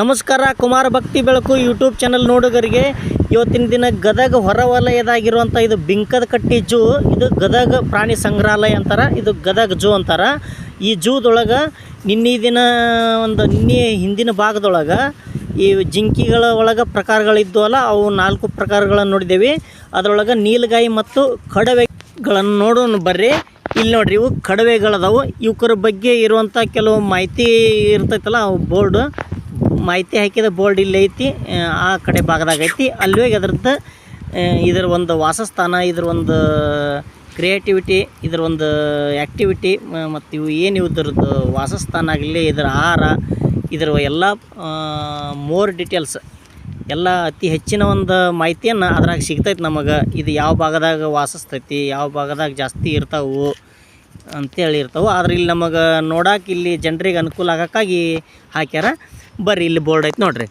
ನಮಸ್ಕಾರ, ಕುಮಾರ ಭಕ್ತಿ ಬೆಳಕು ಯೂಟ್ಯೂಬ್ ಚಾನಲ್ ನೋಡುಗರಿಗೆ. ಇವತ್ತಿನ ದಿನ ಗದಗ ಹೊರವಲಯದಾಗಿರುವಂಥ ಇದು ಬಿಂಕದ ಕಟ್ಟಿ ಜೂ. ಇದು ಗದಗ ಪ್ರಾಣಿ ಸಂಗ್ರಹಾಲಯ ಅಂತಾರ, ಇದು ಗದಗ ಜೂ ಅಂತಾರ. ಈ ಜೂದೊಳಗೆ ನಿನ್ನೆ ದಿನ ಒಂದು ನಿನ್ನೆ ಹಿಂದಿನ ಭಾಗದೊಳಗೆ ಈ ಜಿಂಕಿಗಳ ಒಳಗೆ ಪ್ರಕಾರಗಳಿದ್ವಲ್ಲ ಅವು ನಾಲ್ಕು ಪ್ರಕಾರಗಳನ್ನು ನೋಡಿದ್ದೇವೆ. ಅದರೊಳಗೆ ನೀಲಗಾಯಿ ಮತ್ತು ಕಡವೆಗಳನ್ನು ನೋಡೋಣ ಬರ್ರಿ. ಇಲ್ಲಿ ನೋಡ್ರಿ, ಇವು ಕಡವೆಗಳದಾವು. ಇವಕ್ರ ಬಗ್ಗೆ ಇರುವಂಥ ಕೆಲವು ಮಾಹಿತಿ ಇರ್ತೈತಲ್ಲ, ಅವು ಬೋರ್ಡು. ಮಾಹಿತಿ ಹಾಕಿದ ಬೋರ್ಡ್ ಇಲ್ಲಿ ಐತಿ ಆ, ಕಡೆ ಭಾಗದಾಗ ಐತಿ. ಅಲ್ಲಿ ಹೋಗಿ ಅದ್ರದ್ದು ಇದರ ಒಂದು ವಾಸಸ್ಥಾನ ಇದ್ರ ಒಂದು ಕ್ರಿಯೇಟಿವಿಟಿ ಇದ್ರ ಒಂದು ಆ್ಯಕ್ಟಿವಿಟಿ ಮತ್ತು ಇವು ಏನು ಇದ್ರದ್ದು ವಾಸಸ್ಥಾನ ಆಗಲಿ ಇದರ ಆಹಾರ ಇದರ ಎಲ್ಲ ಮೋರ್ ಡೀಟೇಲ್ಸ್ ಎಲ್ಲ ಅತಿ ಹೆಚ್ಚಿನ ಒಂದು ಮಾಹಿತಿಯನ್ನು ಅದ್ರಾಗ ಸಿಗ್ತೈತೆ ನಮಗೆ. ಇದು ಯಾವ ಭಾಗದಾಗ ವಾಸಿಸ್ತೈತಿ ಯಾವ ಭಾಗದಾಗ ಜಾಸ್ತಿ ಇರ್ತಾವು ಅಂತೇಳಿ ಇರ್ತಾವೆ. ಆದ್ರೆ ಇಲ್ಲಿ ನಮಗೆ ನೋಡಕ್ಕೆ ಇಲ್ಲಿ ಜನರಿಗೆ ಅನುಕೂಲ ಆಗೋಕ್ಕಾಗಿ ಹಾಕ್ಯಾರ. ಬರ್ರಿ, ಇಲ್ಲಿ ಬೋರ್ಡ್ ಐತೆ ನೋಡ್ರಿ.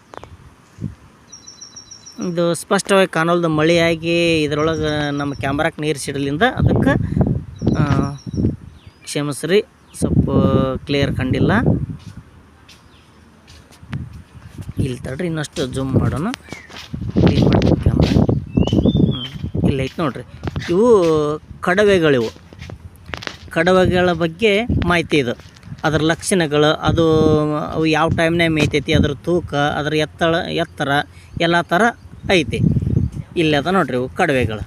ಇದು ಸ್ಪಷ್ಟವಾಗಿ ಕಾಣೋಲ್ದು ಮಳೆಯಾಗಿ ಇದರೊಳಗೆ ನಮ್ಮ ಕ್ಯಾಮ್ರಾಕ್ಕೆ ನೀರು ಸಿಡಲಿಂದ ಅದಕ್ಕೆ ಕ್ಷಮಿಸ್ರಿ, ಸ್ವಲ್ಪ ಕ್ಲಿಯರ್ ಕಂಡಿಲ್ಲ. ಇಲ್ಲಿ ತಡ್ರಿ, ಇನ್ನಷ್ಟು ಜೂಮ್ ಮಾಡೋಣ. ಕ್ಲೀನ್ ಮಾಡ್ತೀವಿ ಕ್ಯಾಮ್ರಾ ನೋಡ್ರಿ. ಇವು ಕಡವೆಗಳಿವು. ಕಡವೆಗಳ ಬಗ್ಗೆ ಮಾಹಿತಿ ಇದು. ಅದರ ಲಕ್ಷಣಗಳು, ಅದು ಅವು ಯಾವ ಟೈಮ್ನಾಗ ಮೇಯ್ತೈತಿ, ಅದ್ರ ತೂಕ, ಅದ್ರ ಎತ್ತಳ, ಎತ್ತರ, ಎಲ್ಲ ಥರ ಐತಿ. ಇಲ್ಲದ ನೋಡ್ರಿ ಇವು ಕಡವೆಗಳು.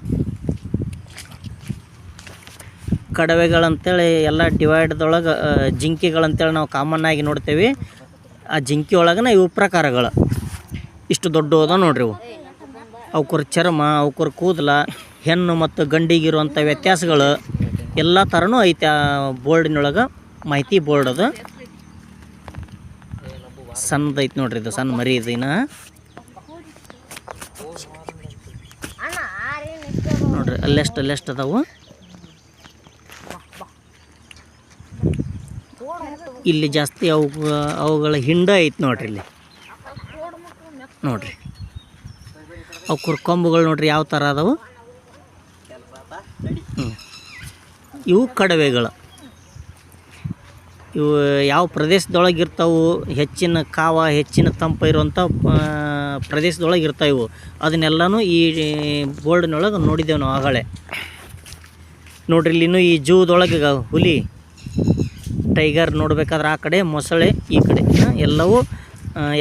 ಕಡವೆಗಳಂತೇಳಿ ಎಲ್ಲ ಡಿವೈಡ್ದೊಳಗೆ ಜಿಂಕೆಗಳಂತೇಳಿ ನಾವು ಕಾಮನ್ ಆಗಿ ನೋಡ್ತೇವೆ. ಆ ಜಿಂಕೆ ಒಳಗನ ಇವು ಪ್ರಕಾರಗಳು. ಇಷ್ಟು ದೊಡ್ಡ ಹೋದ ನೋಡ್ರಿ ಇವು. ಅವಕ್ರ ಚರ್ಮ, ಅವಕ್ರ ಕೂದಲ, ಹೆಣ್ಣು ಮತ್ತು ಗಂಡಿಗಿರುವಂಥ ವ್ಯತ್ಯಾಸಗಳು, ಎಲ್ಲ ಥರನೂ ಐತೆ ಆ ಬೋರ್ಡಿನೊಳಗೆ. ಮಾಹಿತಿ ಬೋರ್ಡ್ ಅದು. ಸಣ್ಣದು ಐತೆ ನೋಡ್ರಿ ಇದು, ಸಣ್ಣ ಮರಿ ಇದು ನೋಡ್ರಿ, ಅಲ್ಲೆಷ್ಟು ಅಲ್ಲೆಷ್ಟು ಅದಾವು? ಇಲ್ಲಿ ಜಾಸ್ತಿ ಅವು, ಅವುಗಳ ಹಿಂಡ ಐತಿ ನೋಡ್ರಿ ಇಲ್ಲಿ. ನೋಡ್ರಿ. ಅವು ಕುರ್ಕೊಂಬುಗಳು ನೋಡ್ರಿ ಯಾವ ಥರ ಅದಾವು. ಇವು ಕಡವೆಗಳು. ಇವು ಯಾವ ಪ್ರದೇಶದೊಳಗೆ ಇರ್ತಾವು, ಹೆಚ್ಚಿನ ಕಾವ, ಹೆಚ್ಚಿನ ತಂಪು ಇರುವಂಥ ಪ್ರದೇಶದೊಳಗೆ ಇರ್ತಾವೆ ಇವು. ಅದನ್ನೆಲ್ಲನೂ ಈ ಬೋರ್ಡ್ನೊಳಗೆ ನೋಡಿದ್ದೇವೆ ನಾವು ಆಗಲೇ. ನೋಡ್ರಿ ಇಲ್ಲಿನೂ ಈ ಜೂದೊಳಗೆ ಹುಲಿ, ಟೈಗರ್ ನೋಡ್ಬೇಕಾದ್ರೆ ಆ ಕಡೆ, ಮೊಸಳೆ ಈ ಕಡೆ ಎಲ್ಲವೂ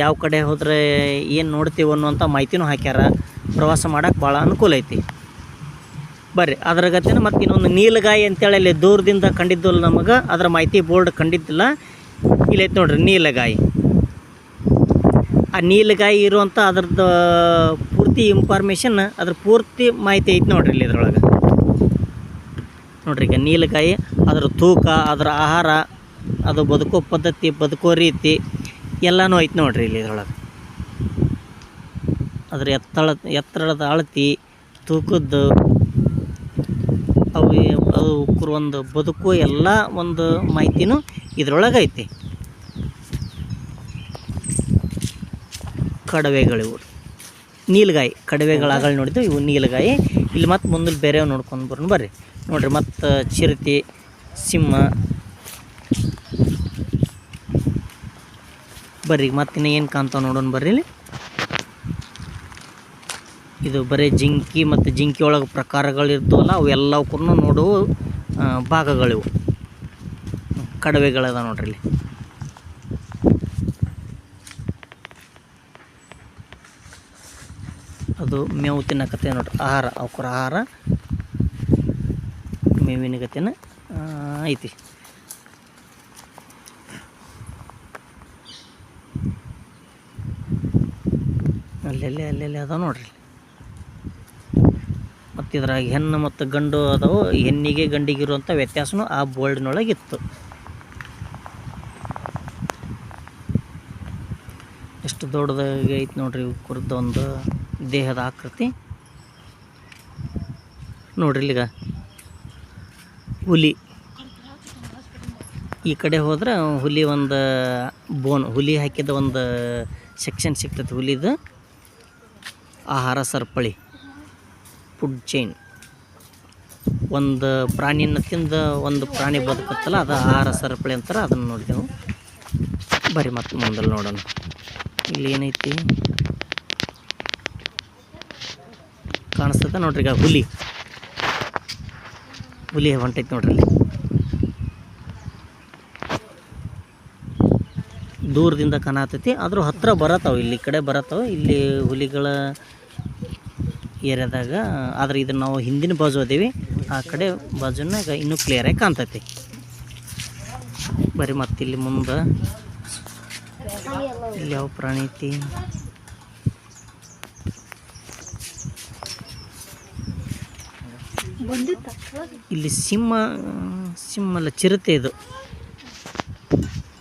ಯಾವ ಕಡೆ ಹೋದರೆ ಏನು ನೋಡ್ತೀವಿ ಅನ್ನುವಂಥ ಮಾಹಿತಿನೂ ಹಾಕ್ಯಾರ. ಪ್ರವಾಸ ಮಾಡೋಕೆ ಭಾಳ ಅನುಕೂಲ ಐತಿ. ಬರ್ರಿ, ಅದ್ರ ಗತಿನ ಮತ್ತು ಇನ್ನೊಂದು ನೀಲಗಾಯಿ ಅಂತೇಳಿ ಅಲ್ಲಿ ದೂರದಿಂದ ಕಂಡಿದ್ದಲ್ಲ ನಮಗೆ, ಅದರ ಮಾಹಿತಿ ಬೋರ್ಡ್ ಕಂಡಿದ್ದಿಲ್ಲ. ಇಲ್ಲಿ ಐತೆ ನೋಡ್ರಿ, ನೀಲಗಾಯಿ. ಆ ನೀಲಗಾಯಿ ಇರುವಂಥ ಅದ್ರದ್ದು ಪೂರ್ತಿ ಇನ್ಫಾರ್ಮೇಷನ್ ಅದ್ರ ಪೂರ್ತಿ ಮಾಹಿತಿ ಐತೆ ನೋಡ್ರಿ ಇಲ್ಲಿ ಇದ್ರೊಳಗೆ. ನೋಡ್ರಿ ಈಗ ನೀಲಗಾಯಿ, ಅದರ ತೂಕ, ಅದರ ಆಹಾರ, ಅದು ಬದುಕೋ ಪದ್ಧತಿ, ಬದುಕೋ ರೀತಿ, ಎಲ್ಲನೂ ಐತೆ ನೋಡ್ರಿ ಇಲ್ಲಿ ಇದ್ರೊಳಗೆ. ಅದ್ರ ಎತ್ತಳ, ಎತ್ತರದ ಅಳತಿ, ತೂಕದ್ದು ಅವು ಅವು ಒಂದು ಬದುಕು, ಎಲ್ಲ ಒಂದು ಮಾಹಿತಿನೂ ಇದರೊಳಗೈತಿ. ಕಡವೆಗಳಿವು. ನೀಲಗಾಯಿ ಕಡವೆಗಳ ನೋಡಿದ್ದು ಇವು ನೀಲಗಾಯಿ. ಇಲ್ಲಿ ಮತ್ತೆ ಮುಂದೆ ಬೇರೆ ನೋಡ್ಕೊಂಡು ಬರೋಣ ಬರ್ರಿ. ನೋಡ್ರಿ ಮತ್ತು ಚಿರತೆ, ಸಿಂಹ. ಬರ್ರಿ ಮತ್ತಿನ್ನ ಏನು ಕಾಣ್ತಾವೆ ನೋಡೋಣ ಬರ್ರಿ ಇಲ್ಲಿ. ಇದು ಬರೀ ಜಿಂಕಿ ಮತ್ತು ಜಿಂಕಿ ಒಳಗೆ ಪ್ರಕಾರಗಳು ಇರ್ತಾವಲ್ಲ ಅವು ಎಲ್ಲವಕ್ಕೂ ನೋಡುವ ಭಾಗಗಳಿವು. ಕಡವೆಗಳದ ನೋಡ್ರಿ ಇಲ್ಲಿ. ಅದು ಮೇವು ತಿನ್ನಕತ್ತೆ ನೋಡ್ರಿ. ಆಹಾರ, ಅವಕ್ರ ಆಹಾರ. ಮೇವಿನ ಗತಿನ ಐತಿ. ಅಲ್ಲೆಲ್ಲಿ ಅಲ್ಲೆಲ್ಲಿ ಅದಾವ ನೋಡ್ರಿ ಮತ್ತು ಇದ್ರಾಗ ಹೆಣ್ಣು ಮತ್ತು ಗಂಡು ಅದಾವು. ಹೆಣ್ಣಿಗೆ ಗಂಡಿಗೆ ಇರುವಂಥ ವ್ಯತ್ಯಾಸನೂ ಆ ಬೋಲ್ಡ್ನೊಳಗೆ ಇತ್ತು ಎಷ್ಟು ದೊಡ್ಡದಾಗಿ ಐತೆ ನೋಡ್ರಿ ಕುರ್ದ ಒಂದು ದೇಹದ ಆಕೃತಿ. ನೋಡ್ರಿ ಇಲ್ಲಿಗ. ಹುಲಿ. ಈ ಕಡೆ ಹೋದ್ರೆ ಹುಲಿ ಒಂದು ಬೋನ್, ಹುಲಿ ಹಾಕಿದ ಒಂದು ಸೆಕ್ಷನ್ ಸಿಗ್ತೈತೆ ಹುಲಿದು. ಆಹಾರ ಸರಪಳಿ. ಫುಡ್ ಚೈನ್ ಒಂದು ಪ್ರಾಣಿನ ತಿಂದು ಒಂದು ಪ್ರಾಣಿ ಬದುಕುತ್ತಲ್ಲ, ಅದು ಆಹಾರ ಸರಪಳಿ ಅಂತಾರೆ, ಅದನ್ನು ನೋಡಿದೆವು. ಬರೀ ಮತ್ತೆ ಮುಂದೆ ನೋಡೋಣ. ಇಲ್ಲಿ ಏನೈತಿ? ಕಾಣಿಸ್ತದ ನೋಡ್ರಿ ಈಗ ಹುಲಿ. ಹುಲಿ ಹೊಂಟೈತಿ ನೋಡ್ರಿ ಇಲ್ಲಿ ದೂರದಿಂದ ಕಾಣತೈತಿ, ಆದರೂ ಹತ್ತಿರ ಬರತ್ತವೆ ಇಲ್ಲಿ ಕಡೆ ಬರತ್ತವೆ ಇಲ್ಲಿ ಹುಲಿಗಳ ಏರಿಯಾದಾಗ, ಆದ್ರೆ ಇದನ್ನು ನಾವು ಹಿಂದಿನ ಬಾಜು ಅದೇವಿ. ಆ ಕಡೆ ಬಾಜುನಾಗ ಇನ್ನೂ ಕ್ಲಿಯರಾಗಿ ಕಾಣ್ತೈತಿ. ಬರೀ ಮತ್ತೆ ಇಲ್ಲಿ ಮುಂದೆ ಇಲ್ಲಿ ಯಾವ ಪ್ರಾಣಿ ಐತಿ? ಇಲ್ಲಿ ಸಿಂಹ ಸಿಂಹ ಅಲ್ಲ, ಚಿರತೆ ಇದು.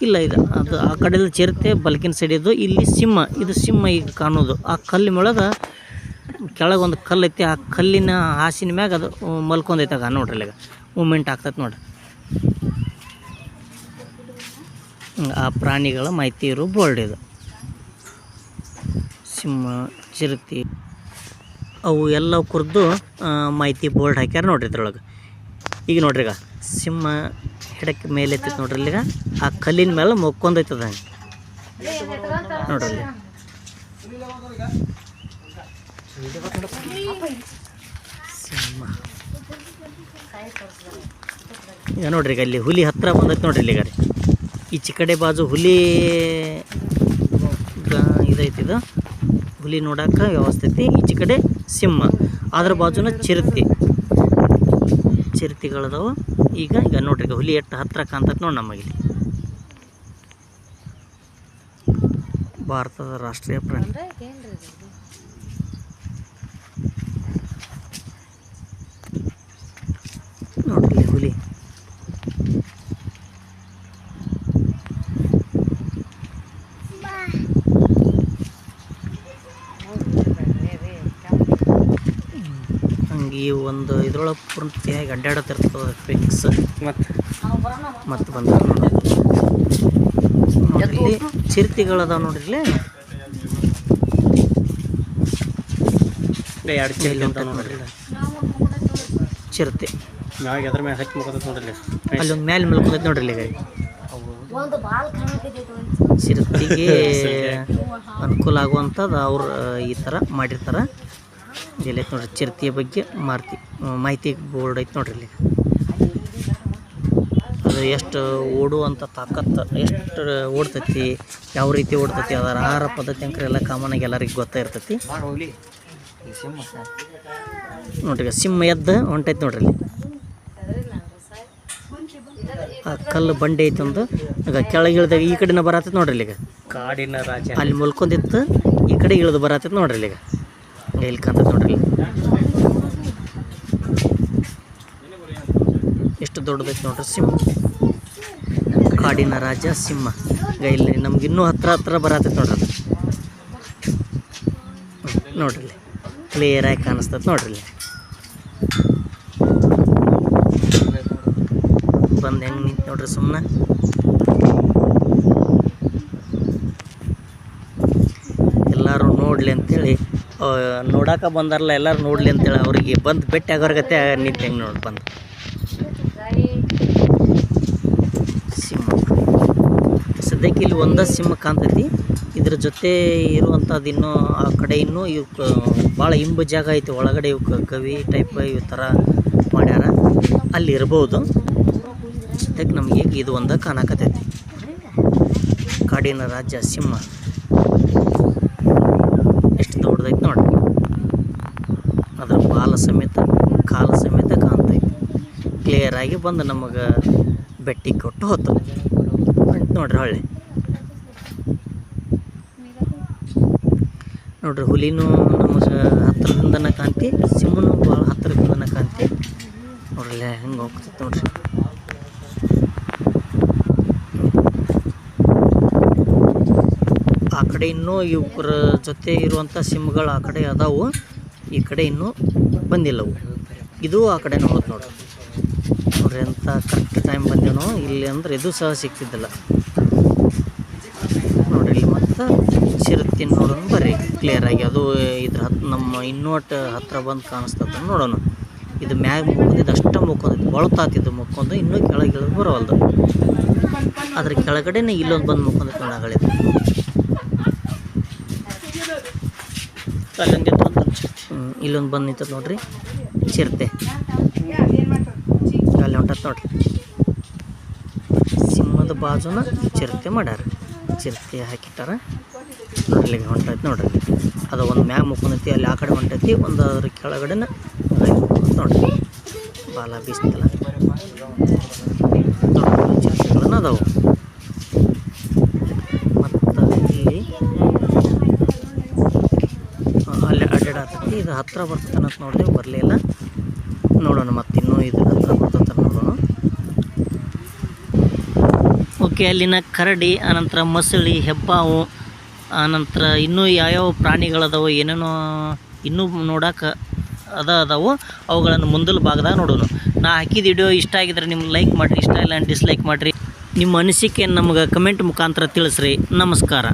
ಇಲ್ಲ ಇದು, ಅದು ಆ ಕಡೆಯಲ್ಲಿ ಚಿರತೆ, ಬಲ್ಕಿನ ಸೈಡ್ ಇದು, ಇಲ್ಲಿ ಸಿಂಹ, ಇದು ಸಿಂಹ ಈಗ ಕಾಣೋದು. ಆ ಕಲ್ಲಿನ ಒಳಗೆ ಕೆಳಗೆ ಒಂದು ಕಲ್ಲು ಐತಿ, ಆ ಕಲ್ಲಿನ ಹಾಸಿನ ಮ್ಯಾಗ ಅದು ಮಲ್ಕೊಂಡೈತಾಗ ನೋಡ್ರಿ ಅಲ್ಲಿಗೆ ಮೂಮೆಂಟ್ ಆಗ್ತೈತೆ ನೋಡ್ರಿ. ಆ ಪ್ರಾಣಿಗಳ ಮಾಹಿತಿ ಇರೋ ಬೋರ್ಡ್ ಇದು. ಸಿಂಹ, ಚಿರತಿ, ಅವು ಎಲ್ಲ ಕುರ್ದು ಮಾಹಿತಿ ಬೋರ್ಡ್ ಹಾಕ್ಯಾರ ನೋಡ್ರಿ ಇದ್ರೊಳಗೆ. ಈಗ ನೋಡ್ರಿ ಈಗ, ಸಿಂಹ ಹಿಡಕ್ಕೆ ಮೇಲೆ ಎತ್ತೈತೆ ನೋಡ್ರಿ ಇಲ್ಲಿಗ. ಆ ಕಲ್ಲಿನ ಮೇಲೆ ಮುಕ್ಕೊಂಡೈತದ ನೋಡ್ರಿ ಈಗ ನೋಡ್ರಿ ಈಗ ಅಲ್ಲಿ ಹುಲಿ ಹತ್ರ ಬಂದೈತೆ ನೋಡ್ರಿ ಇಲ್ಲಿ ಗಾರಿ ಈಚೆ ಕಡೆ ಬಾಜು ಹುಲಿ ಇದೈತಿ ಇದು. ಹುಲಿ ನೋಡಕ್ಕೆ ವ್ಯವಸ್ಥೆ ಐತಿ. ಈಚೆ ಕಡೆ ಸಿಂಹ. ಅದ್ರ ಬಾಜುನ ಚಿರತಿ. ಚಿರತಿಗಳದವು. ಈಗ ಈಗ ನೋಡ್ರಿ ಈಗ ಹುಲಿ ಎಷ್ಟು ಹತ್ರ ಕಾಣ್ತೈತೆ ನೋಡಿ ನಮಗೆ ಭಾರತದ ರಾಷ್ಟ್ರೀಯ ಪ್ರಾಣಿ ನೋಡ್ರಿ ಇಲ್ಲಿ ಹುಲಿ ಹಂಗೆ ಈ ಒಂದು ಇದ್ರೊಳಗೆ ಪೂರ್ತಿಯಾಗಿ ಅಡ್ಡಾಡತ್ತಿರ್ತದೆ ಫಿಕ್ಸ್ ಮತ್ತು? ಮತ್ತು ಬಂದ ನೋಡ್ರಿ ಚಿರತೆಗಳದಾವ ನೋಡ್ರಿ ಇಲ್ಲಿ. ಎರಡು ಚಿಲ್ಲಿ ಅಂತ ನೋಡ್ರಿ. ಚಿರತೆ. ಮ್ಯಾಗ ಅದ್ರ ಮ್ಯಾಗ ಹಚ್ಚಿ ಮುಖದ ನೋಡ್ರಿ ಅಲ್ಲಿ ಒಂದು ಮ್ಯಾಲೆ ಮಲ್ಕೊಂಡೈತೆ ನೋಡ್ರಿ ಇಲ್ಲಿ ಚಿರತೆಗೆ ಅನುಕೂಲ ಆಗುವಂಥದ್ದು ಅವ್ರು ಈ ಥರ ಮಾಡಿರ್ತಾರೆ. ಇಲ್ಲಿ ಐತೆ ನೋಡ್ರಿ. ಚಿರತೆಯ ಬಗ್ಗೆ ಮಾರ್ತಿ ಮಾಹಿತಿ ಬೋರ್ಡ್ ಐತೆ ನೋಡ್ರಿ ಇಲ್ಲಿ. ಅದು ಎಷ್ಟು ಓಡುವಂಥ ತಾಕತ್ತು ಎಷ್ಟು ಓಡ್ತೈತಿ ಯಾವ ರೀತಿ ಓಡ್ತೈತಿ ಅದರ ಆಹಾರ ಪದ್ಧತಿ ಅಂಕರೆ ಎಲ್ಲ ಕಾಮನ್ ಆಗಿ ಎಲ್ಲರಿಗೆ ಗೊತ್ತಾ ಇರ್ತೈತಿ. ನೋಡ್ರಿ ಸಿಂಹ ಎದ್ದು ಹೊಂಟೈತೆ ನೋಡ್ರಿ ಇಲ್ಲಿ. ಆ ಕಲ್ಲು ಬಂಡೆ ಐತಿ ಒಂದು. ಈಗ ಕೆಳಗೆ ಇಳ್ದಾಗ ಈ ಕಡೆನ ಬರತ್ತೈತಿ ನೋಡ್ರಿ ಇಲ್ಲಿಗ. ಕಾಡಿನ ರಾಜ. ಅಲ್ಲಿ ಮುಲ್ಕೊಂಡಿತ್ತು ಈ ಕಡೆ ಇಳಿದು ಬರತ್ತೈತಿ ನೋಡ್ರಿ ಇಲ್ಲಿಗ. ಈಗ ಇಲ್ಲಿ ನೋಡ್ರಿ. ಎಷ್ಟು ದೊಡ್ಡದೈತೆ ನೋಡ್ರಿ ಸಿಂಹ. ಕಾಡಿನ ರಾಜ ಸಿಂಹ. ಇಲ್ಲಿ ನಮ್ಗೆ ಇನ್ನೂ ಹತ್ರ ಹತ್ರ ಬರತ್ತೆ ನೋಡ್ರಿ ನೋಡ್ರಿ ಕ್ಲಿಯರ್ ಆಗಿ ಕಾಣಿಸ್ತೈತಿ ನೋಡ್ರಿ ಬಂದು ಹೆಂಗೆ ನಿಂತು ನೋಡ್ರಿ ಸುಮ್ಮನೆ ಎಲ್ಲರೂ ನೋಡಲಿ ಅಂತೇಳಿ ನೋಡಾಕ ಬಂದಾರಲ್ಲ ಎಲ್ಲರೂ ನೋಡಲಿ ಅಂತೇಳಿ ಅವ್ರಿಗೆ ಬಂದು ಭೇಟಿ ಆಗೋರ್ಗತೆ ನಿಂತ ಹೆಂಗೆ ನೋಡಿ ಬಂದು. ಸಿಂಹ. ಸದ್ಯಕ್ಕೆ ಇಲ್ಲಿ ಒಂದ ಸಿಂಹ ಕಾಣ್ತೈತಿ. ಇದ್ರ ಜೊತೆ ಇರುವಂಥದ್ದು ಇನ್ನೂ ಆ ಕಡೆ ಇನ್ನೂ ಇವಕ್ಕೆ ಭಾಳ ಇಂಬು ಜಾಗ ಐತಿ. ಒಳಗಡೆ ಇವಕ್ಕೆ ಕವಿ ಟೈಪ್ ಇವ್ ಥರ ಮಾಡ್ಯಾರ. ಅಲ್ಲಿ ಇರ್ಬೋದು. ಸದ್ಯಕ್ಕೆ ನಮಗೆ ಇದು ಒಂದ ಕಾಣಕತ್ತೈತಿ. ಕಾಡಿನ ರಾಜ್ಯ ಸಿಂಹ. ದೊಡ್ಡದೈತಿ ನೋಡಿ. ಅದ್ರ ಬಾಲ ಸಮೇತ, ಕಾಲ ಸಮೇತ ಕಾಣ್ತೈತಿ. ಕ್ಲಿಯರ್ ಆಗಿ ಬಂದು ನಮಗೆ ಬೆಟ್ಟಿ ಕೊಟ್ಟು ಹೋತು. ಆಯ್ತ್ ನೋಡ್ರಿ ಹೊಳ್ಳಿ. ನೋಡ್ರಿ ಹುಲಿನೂ ನಮಗೆ ಹತ್ತಿರದಿಂದನ ಕಾಣ್ತಿ, ಸಿಂಹನೂ ಭಾಳ ಹತ್ತಿರದಿಂದನ ಕಾಣ್ತಿ. ನೋಡ್ರಿ ಹೆಂಗೆ ಹೋಗ್ತೈತೆ ನೋಡ್ರಿ. ಆ ಕಡೆ ಇನ್ನೂ ಇವ್ರ ಜೊತೆ ಇರುವಂಥ ಸಿಮ್ಗಳು ಆ ಕಡೆ ಅದಾವು. ಈ ಕಡೆ ಇನ್ನೂ ಬಂದಿಲ್ಲವು. ಇದು ಆ ಕಡೆ ನೋಡೋದು ನೋಡ್ರಿ ನೋಡ್ರಿ ಅಂತ ಕರೆಕ್ಟ್ ಟೈಮ್ ಬಂದೇನೋ. ಇಲ್ಲಿ ಅಂದ್ರೆ ಇದು ಸಹ ಸಿಗ್ತಿದ್ದಿಲ್ಲ ನೋಡ್ರಿ ಇಲ್ಲಿ ಮತ್ತು ಚಿರತೆ ನೋಡೋಣ ಬರ್ರಿ. ಕ್ಲಿಯರ್ ಆಗಿ ಅದು ಇದ್ರ ಹತ್ ನಮ್ಮ ಇನ್ನೋಟ್ ಹತ್ತಿರ ಬಂದು ಕಾಣಿಸ್ತದ ನೋಡೋಣ. ಇದು ಮ್ಯಾಗ ಮುಕ್ಕೊಂಡಿದ್ದು ಅಷ್ಟ ಮುಕ್ಕೊಂಡಿದ್ದು ಬಳತಾತಿದ್ದು ಮುಕ್ಕೊಂಡು ಇನ್ನೂ ಕೆಳಗೆ ಬರೋವಲ್ದು. ಅದ್ರ ಕೆಳಗಡೆನೆ ಇಲ್ಲೊಂದು ಬಂದು ಮುಕ್ಕೊಂಡು ನೋಡಗಳಿದ್ದು ಅಲ್ಲೊಂದು ಹ್ಞೂ ಇಲ್ಲೊಂದು ಬಂದು ನಿಂತದ ನೋಡ್ರಿ. ಚಿರತೆ. ಅಲ್ಲಿ ಹೊಂಟತ್ ನೋಡ್ರಿ. ಸಿಂಹದ ಬಾಜುನ ಚಿರತೆ ಮಾಡ್ಯಾರ. ಚಿರತೆ ಹಾಕಿಟ್ಟಾರ. ಅಲ್ಲಿಗೆ ಹೊಂಟೈತಿ ನೋಡ್ರಿ. ಅದು ಒಂದು ಮ್ಯಾಗ ಮುಕ್ಕೊಂಡೈತಿ, ಅಲ್ಲಿ ಆ ಕಡೆ ಹೊಂಟೈತಿ, ಒಂದು ಅದ್ರ ಕೆಳಗಡೆನ ನೋಡ್ರಿ. ಬಾಲ ಬೀಸ್ತಿಲ್ಲ. ಚಿರತೆಗಳನ್ನ ಅದಾವು ಮತ್ತು ಇಲ್ಲಿ ಆ, ಅಲ್ಲಿ ಅಡ್ಡಾಡತ್ತೈತಿ ಇದು ಹತ್ತಿರ ಬರ್ತದೆ ಅಂತ ನೋಡಿದೆ ಬರಲಿಲ್ಲ ನೋಡೋಣ ಮತ್ತೆ ಇನ್ನೂ ಇದು ಹತ್ತಿರ ನೋಡೋಣ. ಓಕೆ, ಅಲ್ಲಿನ ಕರಡಿ, ಆನಂತರ ಮೊಸಳಿ, ಹೆಬ್ಬಾವು, ಆನಂತರ ಇನ್ನೂ ಯಾವ್ಯಾವ ಪ್ರಾಣಿಗಳದಾವು ಏನೇನೋ ಇನ್ನೂ ನೋಡಕ್ಕೆ ಅದ ಅದಾವು, ಅವುಗಳನ್ನು ಮುಂದಲ ಭಾಗದಾಗ ನೋಡೋಣ. ನಾ ಹಾಕಿದ ವಿಡಿಯೋ ಇಷ್ಟ ಆಗಿದ್ರೆ ನಿಮ್ಗೆ ಲೈಕ್ ಮಾಡಿರಿ, ಇಷ್ಟ ಇಲ್ಲ ಡಿಸ್ಲೈಕ್ ಮಾಡಿರಿ. ನಿಮ್ಮ ಅನಿಸಿಕೆ ನಮಗೆ ಕಮೆಂಟ್ ಮುಖಾಂತರ ತಿಳಿಸ್ರಿ. ನಮಸ್ಕಾರ.